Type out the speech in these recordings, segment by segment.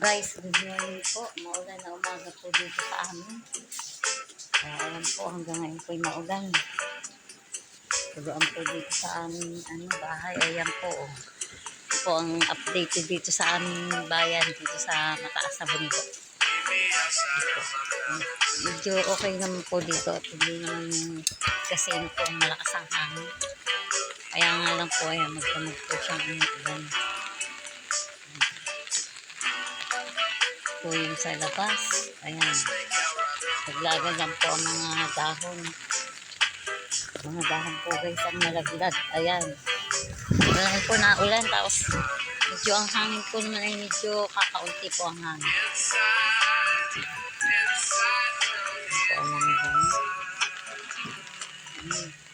Guys, good morning po. Maulan na umaga po dito sa amin. Kaya alam po, hanggang ngayon po'y maulan. Tuloan po dito sa aming ano, bahay. Ayan po. Oh. Ito po ang update dito sa aming bayan, dito sa mataas na bundok. Medyo okay naman po dito at hindi naman kasi po malakas ang hangin. Kaya nga lang po, ayan, magdamag po siyang ulan. Po yung sa labas. Ayan. Naglagan lang po ang mga dahon. Mga dahon po guys ang nalaglag. Ayan. Wala po na ulan. Tapos medyo ang hangin po naman ay medyo kakaunti po ang hangin. Po ang mga.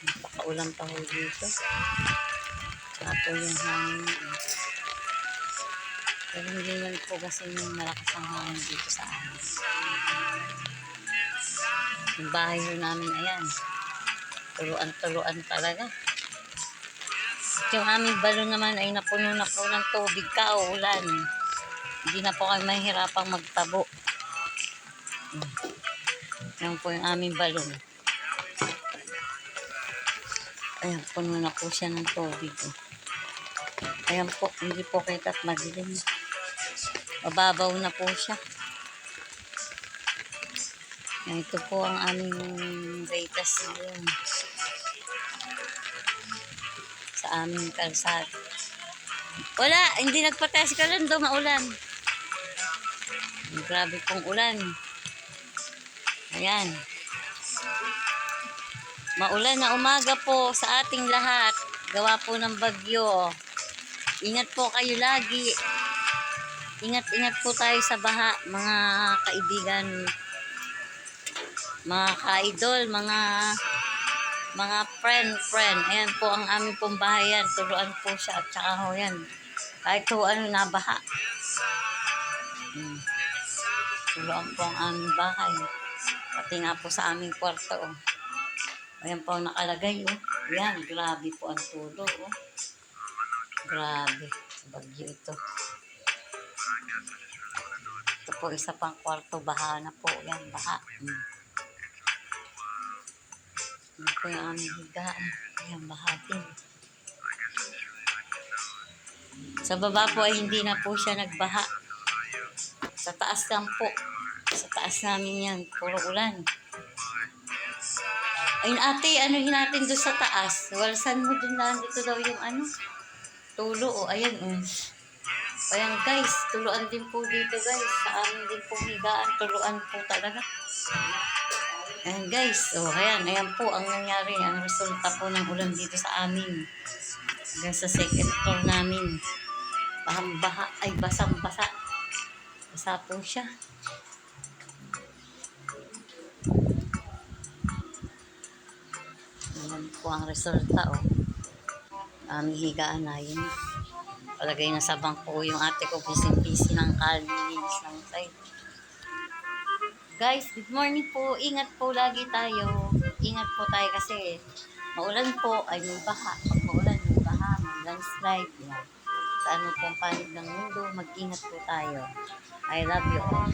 Napakaulan pa ho dito. Po yung hangin. Pero hindi lang po kasi yung malakas ang hangin dito sa amin. Yung bahay ho namin, ayan. Turuan-turuan talaga. At yung aming balon naman ay napuno na po ng tubig ka o ulan. Hindi na po kayo mahirapang magtabo. Yan po yung aming balon. Ayan, puno na po siya ng tubig. oh. Ayan po, hindi po kita at. Mababaw na po siya. Ayan, Ito po ang aming ratas ngayon. Sa aming kalsada. Wala, hindi nagpates ka lang doon, maulan. Grabe pong ulan. Ayan. Maulan na umaga po sa ating lahat. Gawa po ng bagyo. Ingat po kayo lagi. Ingat-ingat po tayo sa baha, mga kaibigan, mga ka-idol, mga mga friend, friend. Ayan po ang aming pong bahayan. Turuan po siya at saka ho yan. Kahit po ano nabaha. Hmm. Turuan po ang aming bahay. Pati nga po sa aming kwarto. Oh. Ayan po ang nakalagay. Oh. Ayan, grabe po ang tulo. Oh. Grabe. Bagyo ito. Ito po isa pang kwarto. Baha na po. Yan, baha. Hmm. Yan po yung aming higaan. Ayan, baha din. Sa baba po ay hindi na po siya nagbaha. Sa taas lang po. Sa taas namin yan. Puro ulan. Ayun ate, ano natin doon sa taas? Walsan mo doon na dito daw yung ano? Tulo oh, ayan o. Ayan guys, tuluan din po dito guys. Sa amin din po higaan, tuluan po talaga. Ayan guys, oh, ayan, ayan po ang nangyari. Ang resulta po ng ulan dito sa amin. Hanggang sa second floor namin. Bahang-baha, ay basang-basa. Basa po siya. Ayan po ang resulta, oh. Aming higaan na yun. Palagay na sa bangko yung ate ko, busy-busy ng kalinis ng side. Guys, good morning po. Ingat po lagi tayo. Ingat po tayo kasi maulan po ay may baha. Pag maulan, may baha, may landslide. Yan. Sa ano pong panig ng mundo, mag-ingat po tayo. I love you all.